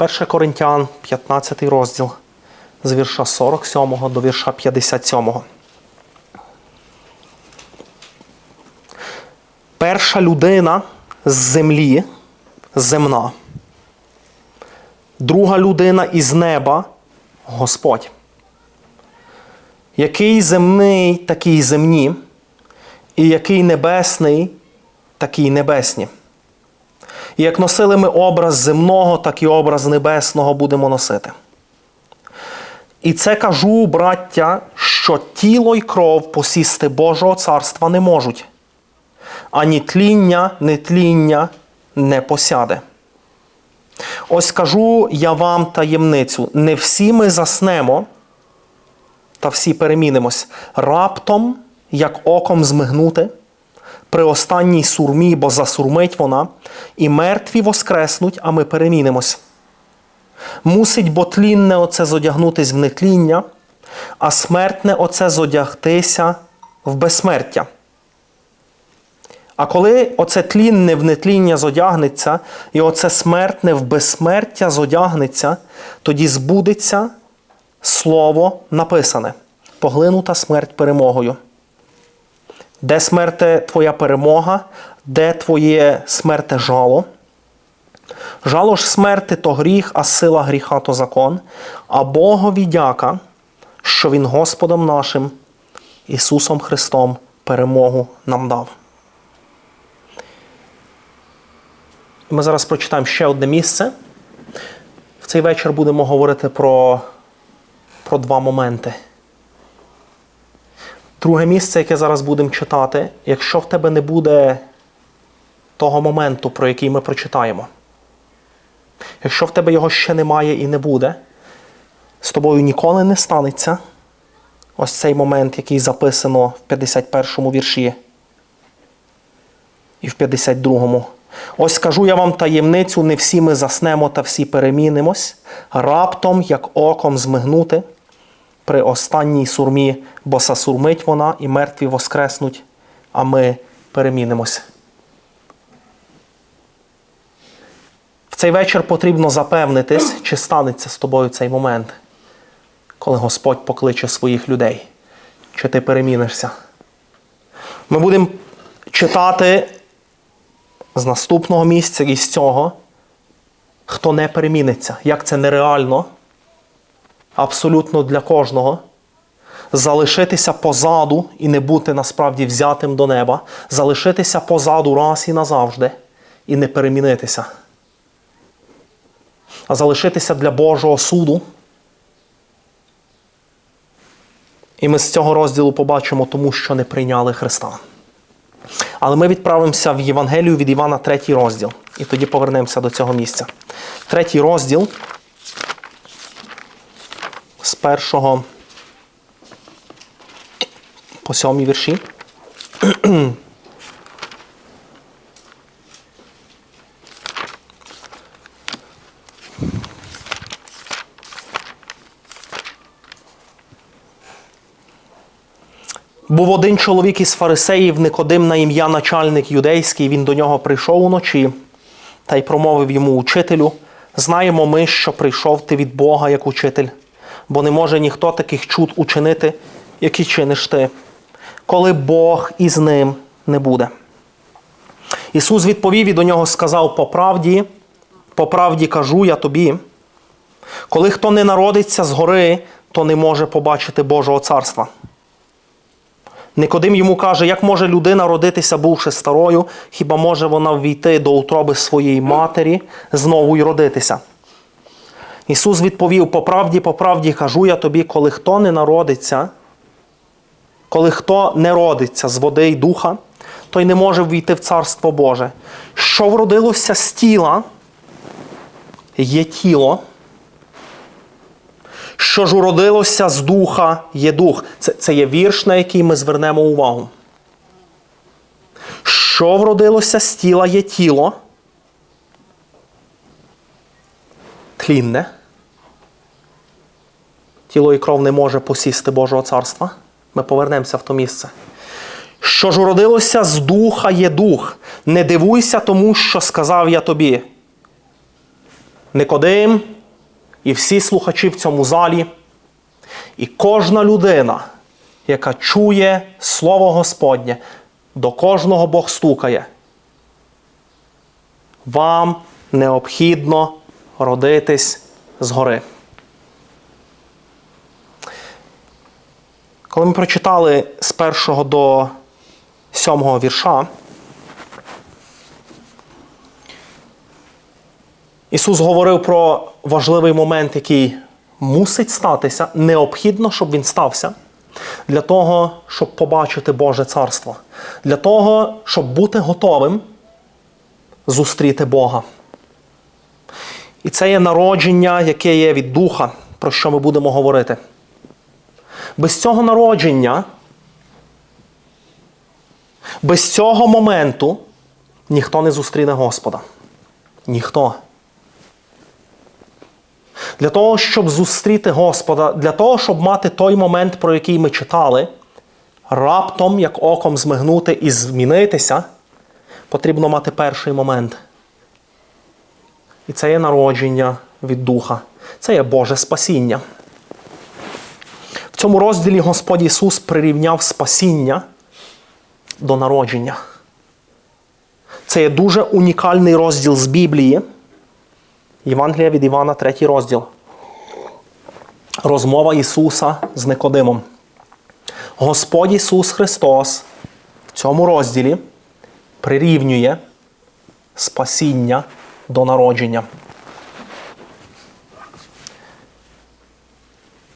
1 Коринтян, 15 розділ, з вірша 47 до вірша 57. Перша людина з землі земна. Друга людина із неба Господь. Який земний, такий земні, і який небесний, такий небесні. І як носили ми образ земного, так і образ небесного будемо носити. І це кажу, браття, що тіло й кров посісти Божого царства не можуть, ані тління, не тління не посяде. Ось кажу я вам таємницю: не всі ми заснемо, та всі перемінимось раптом, як оком змигнути, при останній сурмі, бо засурмить вона, і мертві воскреснуть, а ми перемінимось. Мусить бо тлінне оце зодягнутись в нетління, а смертне оце зодягтися в безсмертя. А коли оце тлінне в нетління зодягнеться, і оце смертне в безсмертя зодягнеться, тоді збудеться слово написане, поглинута смерть перемогою. Де смерте твоя перемога, де твоє смерте жало? Жало ж смерти то гріх, а сила гріха то закон, а Богові дяка, що Він Господом нашим, Ісусом Христом, перемогу нам дав. Ми зараз прочитаємо ще одне місце. В цей вечір будемо говорити про, про два моменти. Друге місце, яке зараз будемо читати, якщо в тебе не буде того моменту, про який ми прочитаємо, якщо в тебе його ще немає і не буде, з тобою ніколи не станеться ось цей момент, який записано в 51 вірші і в 52-му. Ось скажу я вам таємницю, не всі ми заснемо та всі перемінимось, раптом, як оком змигнути при останній сурмі, бо засурмить вона, і мертві воскреснуть, а ми перемінимось. В цей вечір потрібно запевнитись, чи станеться з тобою цей момент, коли Господь покличе своїх людей, чи ти перемінишся. Ми будемо читати з наступного місця і з цього, хто не переміниться, як це нереально абсолютно для кожного. Залишитися позаду і не бути насправді взятим до неба, залишитися позаду раз і назавжди, і не перемінитися, а залишитися для Божого суду. І ми з цього розділу побачимо тому, що не прийняли Христа. Але ми відправимося в Євангелію від Івана, третій розділ. І тоді повернемося до цього місця. Третій розділ з першого по сьомій вірші. Був один чоловік із фарисеїв, Никодим на ім'я начальник юдейський, він до нього прийшов уночі та й промовив йому учителю: Знаємо ми, що прийшов ти від Бога як учитель, бо не може ніхто таких чуд учинити, які чиниш ти, коли Бог із ним не буде. Ісус відповів і до нього сказав: по правді, по правді кажу я тобі, коли хто не народиться згори, то не може побачити Божого царства. Никодим йому каже, як може людина родитися, бувши старою, хіба може вона ввійти до утроби своєї матері знову й родитися? Ісус відповів: по правді, по правді кажу я тобі, коли хто не народиться, коли хто не родиться з води й духа, той не може ввійти в Царство Боже. Що вродилося з тіла, є тіло. Що ж уродилося з духа є дух. Це, це є вірш, на який ми звернемо увагу. Що вродилося з тіла є тіло. Тлінне. Тіло і кров не може посісти Божого царства. Ми повернемося в то місце. Що ж уродилося з духа є дух. Не дивуйся тому, що сказав я тобі. Никодим і всі слухачі в цьому залі, і кожна людина, яка чує Слово Господнє, до кожного Бог стукає. Вам необхідно родитись згори. Коли ми прочитали з першого до сьомого вірша, Ісус говорив про важливий момент, який мусить статися, необхідно, щоб він стався, для того, щоб побачити Боже Царство, для того, щоб бути готовим зустріти Бога. І це є народження, яке є від Духа, про що ми будемо говорити. Без цього народження, без цього моменту ніхто не зустріне Господа. Ніхто. Для того, щоб зустріти Господа, для того, щоб мати той момент, про який ми читали, раптом, як оком змигнути і змінитися, потрібно мати перший момент. І це є народження від Духа. Це є Боже спасіння. В цьому розділі Господь Ісус прирівняв спасіння до народження. Це є дуже унікальний розділ з Біблії. Євангелія від Івана, третій розділ. Розмова Ісуса з Никодимом. Господь Ісус Христос в цьому розділі прирівнює спасіння до народження.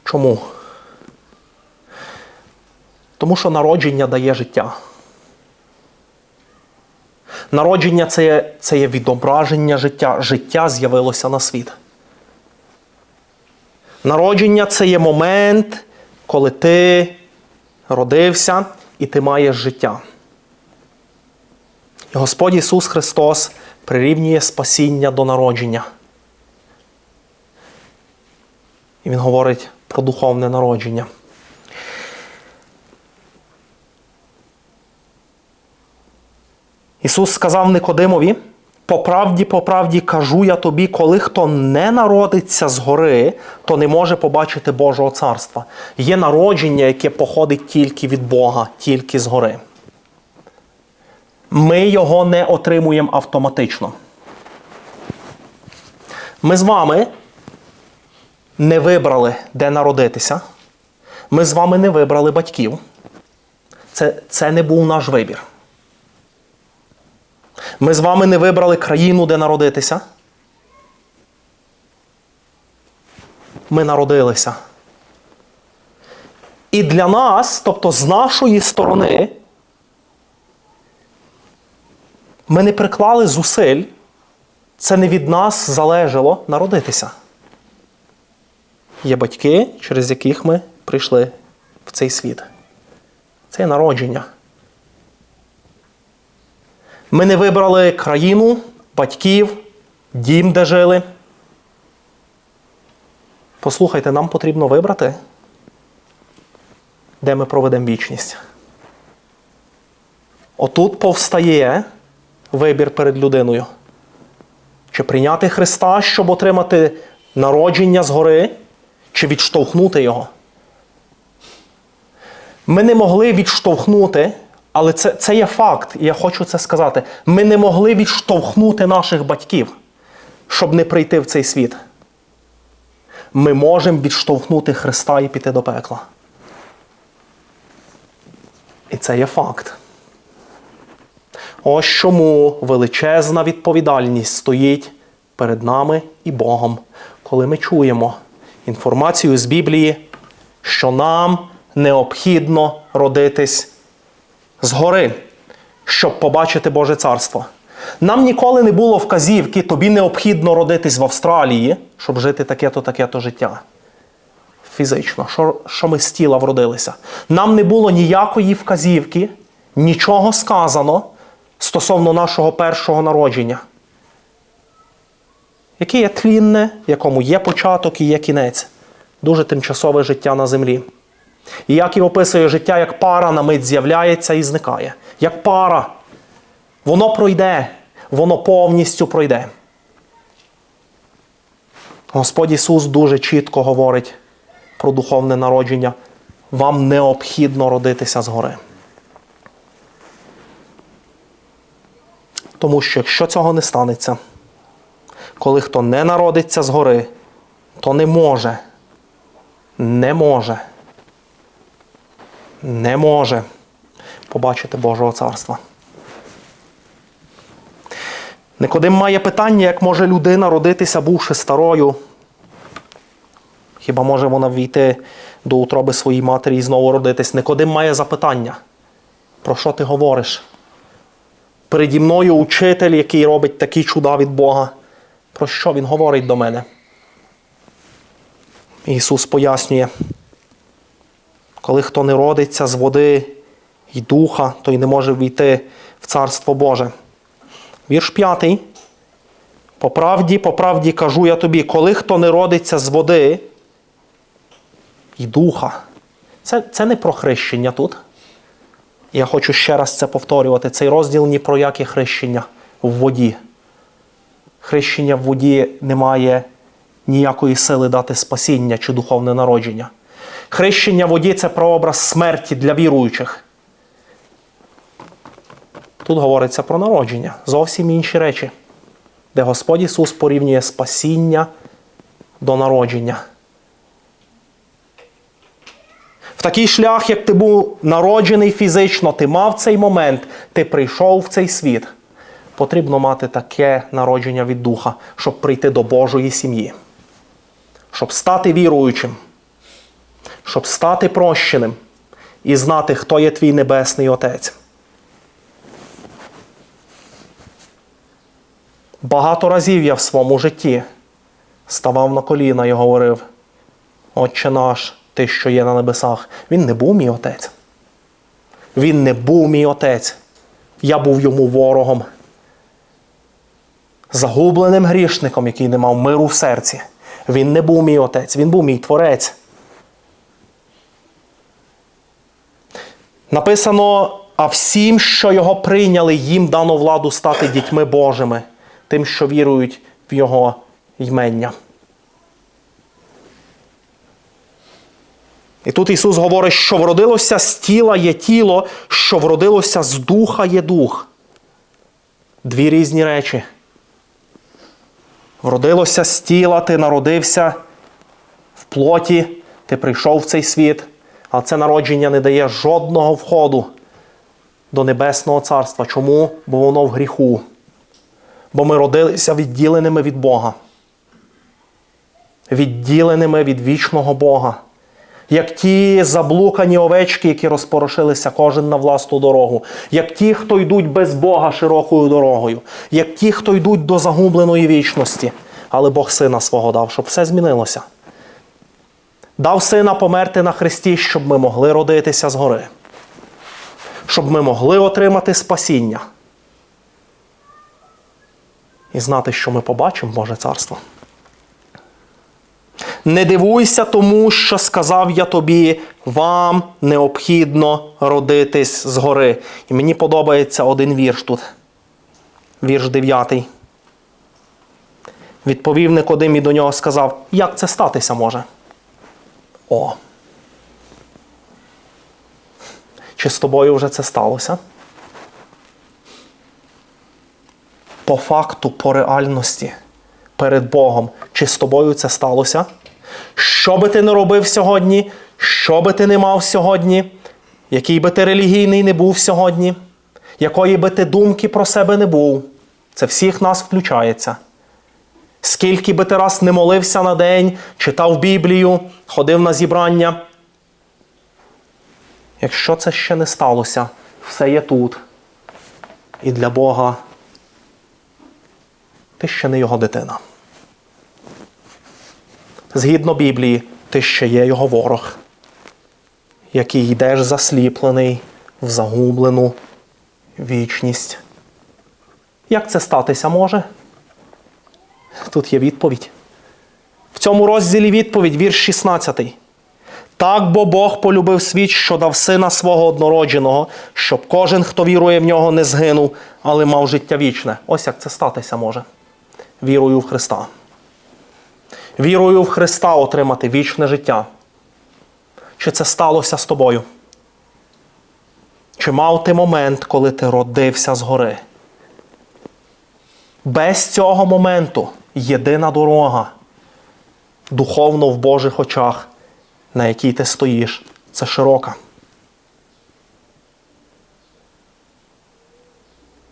Чому? Тому що народження дає життя. Народження це є, це є відображення життя. Життя з'явилося на світ. Народження це є момент, коли ти родився і ти маєш життя. І Господь Ісус Христос прирівнює спасіння до народження. І Він говорить про духовне народження. Ісус сказав Никодимові: по правді, по правді кажу я тобі, коли хто не народиться згори, то не може побачити Божого царства. Є народження, яке походить тільки від Бога, тільки згори. Ми його не отримуємо автоматично. Ми з вами не вибрали, де народитися. Ми з вами не вибрали батьків. Це, Це не був наш вибір. Ми з вами не вибрали країну, де народитися. Ми народилися. І для нас, тобто з нашої сторони, ми не приклали зусиль, це не від нас залежало народитися. Є батьки, через яких ми прийшли в цей світ. Це є народження. Ми не вибрали країну, батьків, дім, де жили. Послухайте, нам потрібно вибрати, де ми проведемо вічність. Отут повстає вибір перед людиною. Чи прийняти Христа, щоб отримати народження згори, чи відштовхнути Його. Ми не могли відштовхнути, але це, це є факт, і я хочу це сказати. Ми не могли відштовхнути наших батьків, щоб не прийти в цей світ. Ми можемо відштовхнути Христа і піти до пекла. І це є факт. Ось чому величезна відповідальність стоїть перед нами і Богом, коли ми чуємо інформацію з Біблії, що нам необхідно родитись згори, щоб побачити Боже Царство. Нам ніколи не було вказівки, тобі необхідно родитись в Австралії, щоб жити таке-то, таке-то життя. Фізично, що, що ми з тіла вродилися. Нам не було ніякої вказівки, нічого сказано стосовно нашого першого народження. Яке є тлінне, якому є початок і є кінець. Дуже тимчасове життя на землі. І як і описує життя, як пара на мить з'являється і зникає. Як пара. Воно пройде, воно повністю пройде. Господь Ісус дуже чітко говорить про духовне народження. Вам необхідно родитися згори. Тому що якщо цього не станеться, коли хто не народиться згори, то не може, не може, не може побачити Божого царства. Никодим має питання, як може людина родитися, бувши старою. Хіба може вона війти до утроби своїй матері і знову родитись? Никодим має запитання. Про що ти говориш? Переді мною учитель, який робить такі чуда від Бога. Про що він говорить до мене? Ісус пояснює, коли хто не родиться з води і духа, той не може війти в Царство Боже. Вірш п'ятий. По правді, по правді кажу я тобі, коли хто не родиться з води і духа. Це, це не про хрещення тут. Я хочу ще раз це повторювати. Цей розділ ні про яке хрещення в воді. Хрещення в воді не має ніякої сили дати спасіння чи духовне народження. Хрещення воді це прообраз смерті для віруючих. Тут говориться про народження. Зовсім інші речі, де Господь Ісус порівнює спасіння до народження. В такий шлях, як ти був народжений фізично, ти мав цей момент, ти прийшов в цей світ. Потрібно мати таке народження від Духа, щоб прийти до Божої сім'ї, щоб стати віруючим, щоб стати прощеним і знати, хто є твій Небесний Отець. Багато разів я в своєму житті ставав на коліна і говорив: Отче наш, ти, що є на небесах, він не був мій отець. Він не був мій отець. Я був йому ворогом, загубленим грішником, який не мав миру в серці. Він не був мій отець, він був мій творець. Написано: а всім, що його прийняли, їм дано владу стати дітьми Божими, тим, що вірують в Його ймення. І тут Ісус говорить, що вродилося з тіла є тіло, що вродилося з духа є дух. Дві різні речі. Вродилося з тіла, ти народився в плоті, ти прийшов в цей світ, а це народження не дає жодного входу до Небесного Царства. Чому? Бо воно в гріху. Бо ми родилися відділеними від Бога. Відділеними від вічного Бога як ті заблукані овечки, які розпорошилися кожен на власну дорогу, як ті, хто йдуть без Бога широкою дорогою, як ті, хто йдуть до загубленої вічності. Але Бог сина свого дав, щоб все змінилося. Дав сина померти на Христі, щоб ми могли родитися згори, щоб ми могли отримати спасіння і знати, що ми побачимо Боже Царство. Не дивуйся тому, що сказав я тобі, вам необхідно родитись згори. І мені подобається один вірш тут. Вірш 9. Відповів Никодим і до нього сказав, як це статися може? О. Чи з тобою вже це сталося? По факту, по реальності перед Богом, чи з тобою це сталося? Що би ти не робив сьогодні, що би ти не мав сьогодні, який би ти релігійний не був сьогодні, якої би ти думки про себе не був, це всіх нас включається. Скільки би ти раз не молився на день, читав Біблію, ходив на зібрання. Якщо це ще не сталося, все є тут. І для Бога ти ще не його дитина. Згідно Біблії, ти ще є його ворог, який йдеш засліплений в загублену вічність. Як це статися може? Тут є відповідь. В цьому розділі відповідь, вірш 16. Так бо Бог полюбив світ, що дав сина свого однородженого, щоб кожен, хто вірує в нього, не згинув, але мав життя вічне. Ось як це статися може. Вірую в Христа. вірою в Христа отримати вічне життя? Чи це сталося з тобою? Чи мав ти момент, коли ти родився згори? Без цього моменту єдина дорога духовно в Божих очах, на якій ти стоїш, це широка.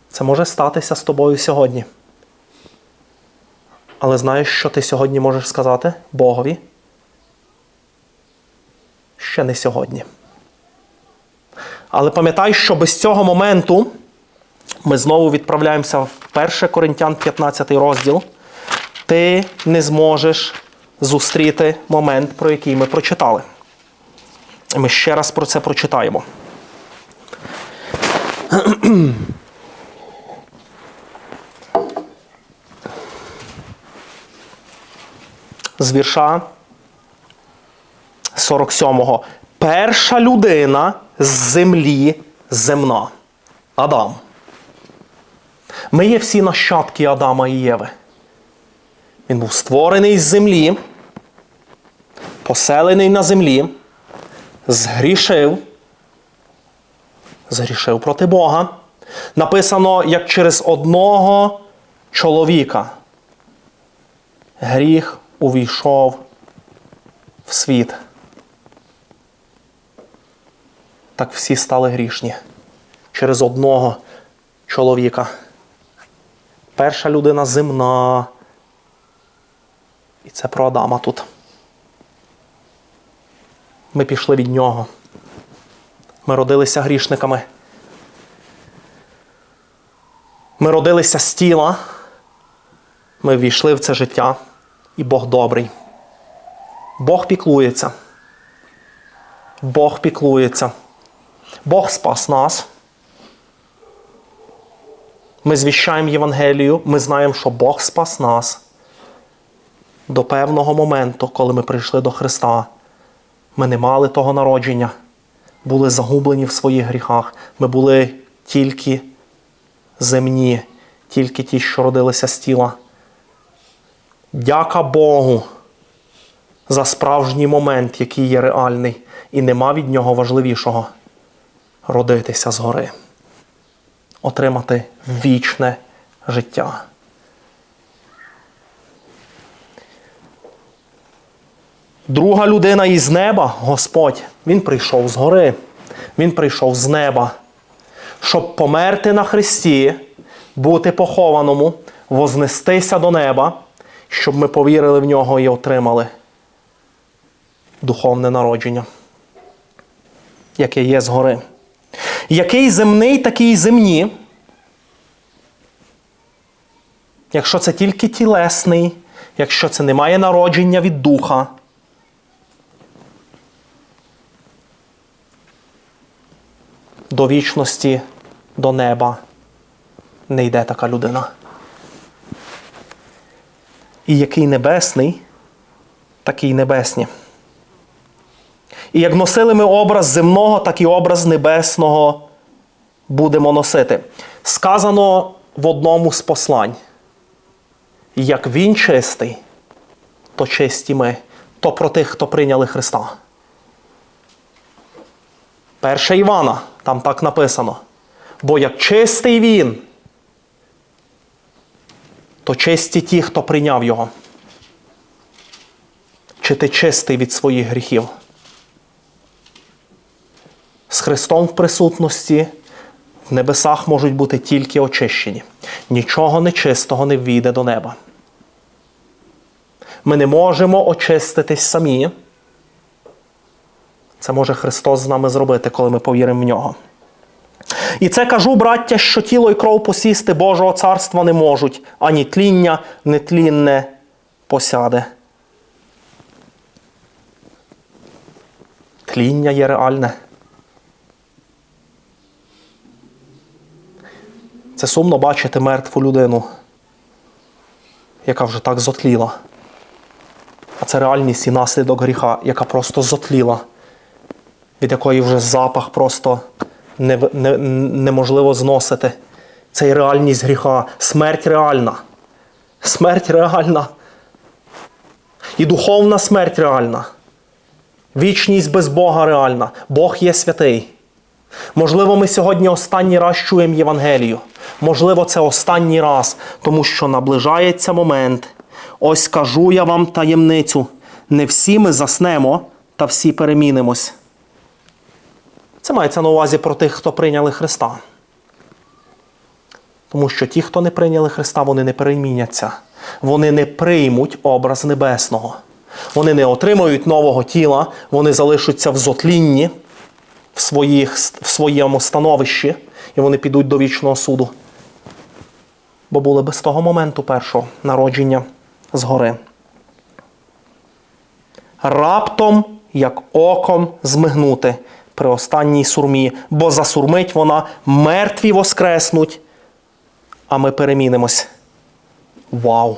Це може статися з тобою сьогодні. Але знаєш, що ти сьогодні можеш сказати Богові? Ще не сьогодні. Але пам'ятай, що без цього моменту ми знову відправляємося в 1 Коринтян 15 розділ. Ти не зможеш зустріти момент, про який ми прочитали. Ми ще раз про це прочитаємо. З вірша 47-го. Перша людина з землі земна. Адам. Ми є всі нащадки Адама і Єви. Він був створений з землі, поселений на землі, згрішив, згрішив проти Бога. Написано, як через одного чоловіка гріх увійшов в світ. Так всі стали грішні через одного чоловіка. Перша людина земна. І це про Адама тут. Ми пішли від нього. Ми родилися грішниками. Ми родилися з тіла. Ми ввійшли в це життя. І Бог добрий. Бог піклується. Бог піклується. Бог спас нас. Ми звіщаємо Євангелію, ми знаємо, що Бог спас нас до певного моменту, коли ми прийшли до Христа. Ми не мали того народження, були загублені в своїх гріхах. Ми були тільки земні, тільки ті, що родилися з тіла. Дяка Богу за справжній момент, який є реальний, і нема від нього важливішого родитися згори, отримати вічне життя. Друга людина із неба, Господь, Він прийшов з гори, Він прийшов з неба, щоб померти на Христі, бути похованому, вознестися до неба, щоб ми повірили в нього і отримали духовне народження, яке є згори. Який земний, такий земні. Якщо це тільки тілесний, якщо це не має народження від духа, до вічності, до неба не йде така людина. І який небесний, такий небесні. І як носили ми образ земного, так і образ небесного будемо носити. Сказано в одному з послань. Як він чистий, то чисті ми, то про тих, хто прийняли Христа. Перша Івана, там так написано. Бо як чистий він, то чисті ті, хто прийняв його. Чи ти чистий від своїх гріхів? З Христом в присутності в небесах можуть бути тільки очищені. Нічого нечистого не ввійде до неба. Ми не можемо очиститись самі. Це може Христос з нами зробити, коли ми повіримо в нього. І це кажу, браття, що тіло і кров посісти Божого царства не можуть, ані тління, нетлінне посяде. Тління є реальне. Це сумно бачити мертву людину, яка вже так зотліла. А це реальність і наслідок гріха, яка просто зотліла, від якої вже запах просто не, не, неможливо зносити. Це і реальність гріха. Смерть реальна. Смерть реальна. І духовна смерть реальна. Вічність без Бога реальна. Бог є святий. Можливо, ми сьогодні останній раз чуємо Євангелію. Можливо, це останній раз, тому що наближається момент. Ось кажу я вам таємницю. Не всі ми заснемо, та всі перемінимось. Це мається на увазі про тих, хто прийняли Христа. Тому що ті, хто не прийняли Христа, вони не переміняться. Вони не приймуть образ небесного. Вони не отримають нового тіла, вони залишаться в зотлінні, в, своїх, в своєму становищі, і вони підуть до вічного суду. Бо були без того моменту першого народження згори. Раптом, як оком змигнути при останній сурмі, бо засурмить вона, мертві воскреснуть, а ми перемінимось. Вау!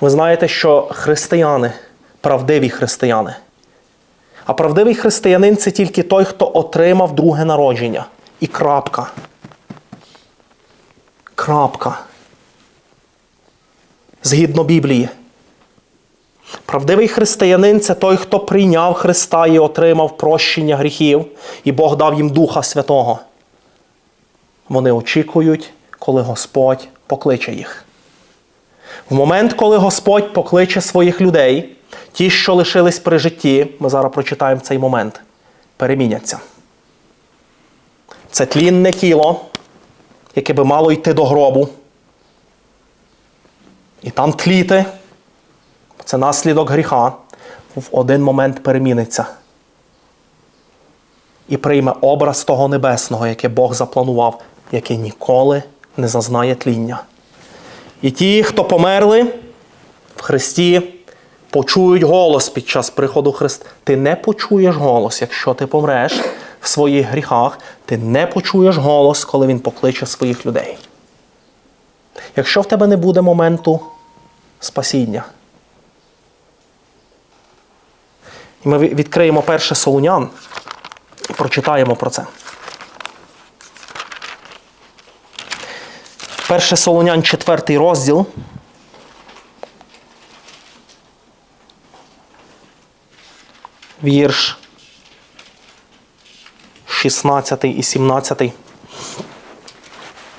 Ви знаєте, що християни, правдиві християни. А правдивий християнин це тільки той, хто отримав друге народження. І крапка. Крапка. Згідно Біблії. Правдивий християнин це той, хто прийняв Христа і отримав прощення гріхів, і Бог дав їм Духа Святого. Вони очікують, коли Господь покличе їх. В момент, коли Господь покличе своїх людей, ті, що лишились при житті, ми зараз прочитаємо цей момент, переміняться. Це тлінне тіло, яке би мало йти до гробу. І там тліти, це наслідок гріха, в один момент переміниться. І прийме образ того небесного, яке Бог запланував, яке ніколи не зазнає тління. І ті, хто померли в Христі, почують голос під час приходу Христа. Ти не почуєш голос, якщо ти помреш в своїх гріхах, ти не почуєш голос, коли Він покличе своїх людей. Якщо в тебе не буде моменту спасіння. І ми відкриємо перше Солунян і прочитаємо про це. Перше Солонян, 4 розділ. Вірш 16 і 17.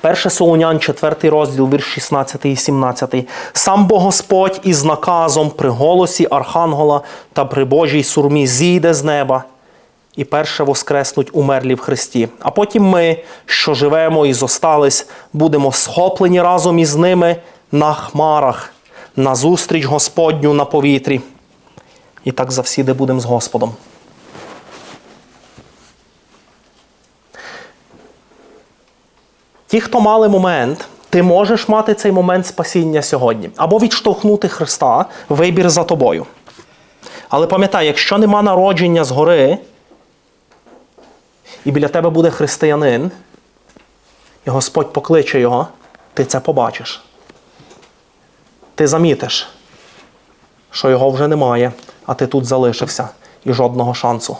Перше Солонян, 4 розділ, вірш 16 і 17. Сам Бог Господь із наказом при голосі Архангела та при Божій сурмі зійде з неба і перше воскреснуть умерлі в Христі. А потім ми, що живемо і зостались, будемо схоплені разом із ними на хмарах, на зустріч Господню на повітрі. І так завсіди будемо з Господом. Ті, хто мали момент, ти можеш мати цей момент спасіння сьогодні. Або відштовхнути Христа, вибір за тобою. Але пам'ятай, якщо нема народження згори, і біля тебе буде християнин, і Господь покличе його, ти це побачиш. Ти замітиш, що його вже немає, а ти тут залишився і жодного шансу.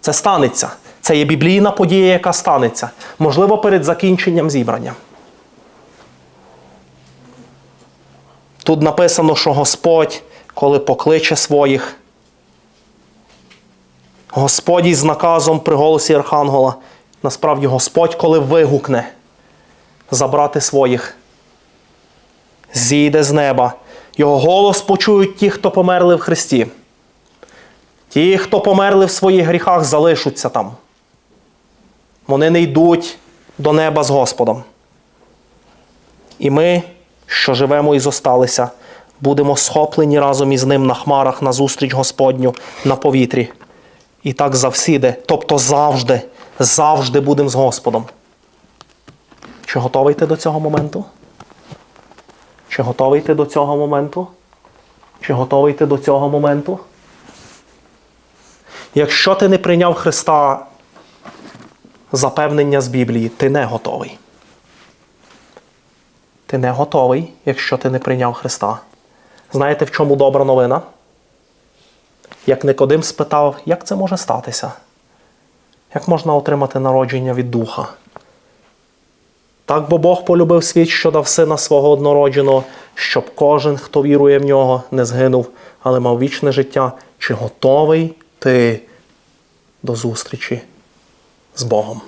Це станеться. Це є біблійна подія, яка станеться. Можливо, перед закінченням зібрання. Тут написано, що Господь, коли покличе своїх, Господь із наказом при голосі Архангела, насправді Господь, коли вигукне забрати своїх, зійде з неба. Його голос почують ті, хто померли в Христі. Ті, хто померли в своїх гріхах, залишаться там. Вони не йдуть до неба з Господом. І ми, що живемо і зосталися, будемо схоплені разом із ним на хмарах на зустріч Господню на повітрі. І так завсіди, тобто завжди, завжди будемо з Господом. Чи готовий ти до цього моменту? Чи готовий ти до цього моменту? Чи готовий ти до цього моменту? Якщо ти не прийняв Христа запевнення з Біблії, ти не готовий. Ти не готовий, якщо ти не прийняв Христа. Знаєте, в чому добра новина? Як Никодим спитав, як це може статися? Як можна отримати народження від Духа? Так бо Бог полюбив світ, що дав сина свого однородженого, щоб кожен, хто вірує в нього, не згинув, але мав вічне життя. Чи готовий ти до зустрічі з Богом?